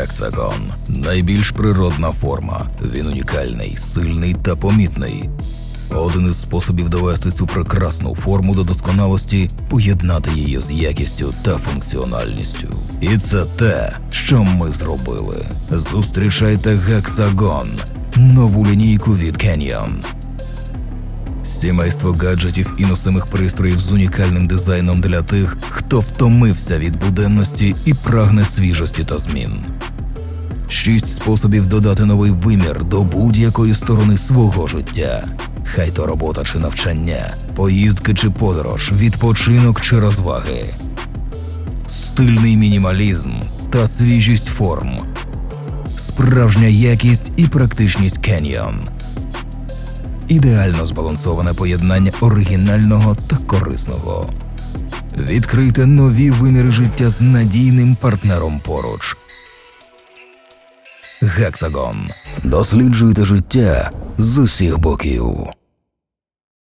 Hexagon – найбільш природна форма. Він унікальний, сильний та помітний. Один із способів довести цю прекрасну форму до досконалості поєднати її з якістю та функціональністю. І це те, що ми зробили. Зустрічайте Hexagon – нову лінійку від Canyon. Сімейство гаджетів і носимих пристроїв з унікальним дизайном для тих, хто втомився від буденності і прагне свіжості та змін. Шість способів додати новий вимір до будь-якої сторони свого життя. Хай то робота чи навчання, поїздки чи подорож, відпочинок чи розваги. Стильний мінімалізм та свіжість форм. Справжня якість і практичність Canyon. Ідеально збалансоване поєднання оригінального та корисного. Відкрийте нові виміри життя з надійним партнером поруч. Гексагон. Досліджуйте життя з усіх боків.